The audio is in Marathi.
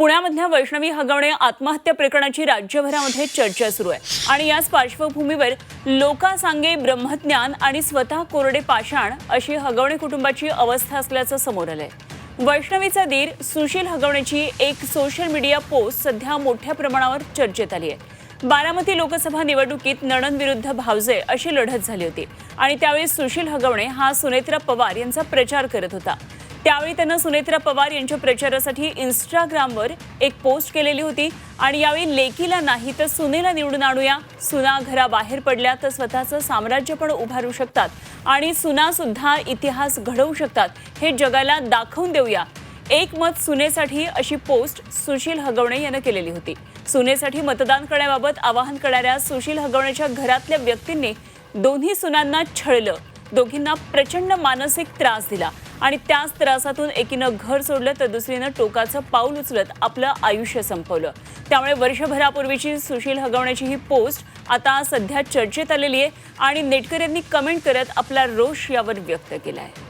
पुण्यामधल्या वैष्णवी हगवणे आत्महत्या प्रकरणाची राज्यभरामध्ये चर्चा सुरू आहे. आणि याच पार्श्वभूमीवर लोका सांगे ब्रह्मज्ञान आणि स्वतः कोरडे पाषाण अशी हगवणे कुटुंबाची अवस्था असल्याचं समोर आलंय. वैष्णवीचा दीर सुशील हगवणेची एक सोशल मीडिया पोस्ट सध्या मोठ्या प्रमाणावर चर्चेत आली आहे बारामती लोकसभा निवडणुकीत नणंदविरुद्ध भावजे अशी लढत झाली होती. आणि त्यावेळी सुशील हगवणे हा सुनेत्रा पवार यांचा प्रचार करत होता. त्यावेळी त्यानं सुनेत्रा पवार यांच्या प्रचारासाठी इंस्टाग्रामवर एक पोस्ट केलेली होती. आणि यावेळी लेकीला नाही तर सुनेला निवडून आणूया. सुना घराबाहेर पडल्या तर स्वतःचं साम्राज्य पण उभारू शकतात. आणि सुना सुद्धा इतिहास घडवू शकतात. हे जगाला दाखवून देऊया. एक मत सुनेसाठी अशी पोस्ट सुशील हगवणे यानं केलेली होती. सुनेसाठी मतदान करण्याबाबत आवाहन करणाऱ्या सुशील हगवणेच्या घरातल्या व्यक्तींनी दोन्ही सुनांना छळलं. दोघींना प्रचंड मानसिक त्रास दिला. आणि त्याच त्रासातून एकीनं घर सोडलं तर दुसरीनं टोकाचं पाऊल उचलत आपलं आयुष्य संपवलं. त्यामुळे वर्षभरापूर्वीची सुशील हगवण्याची ही पोस्ट आता सध्या चर्चेत आलेली आहे आणि नेटकऱ्यांनी कमेंट करत आपला रोष यावर व्यक्त केला आहे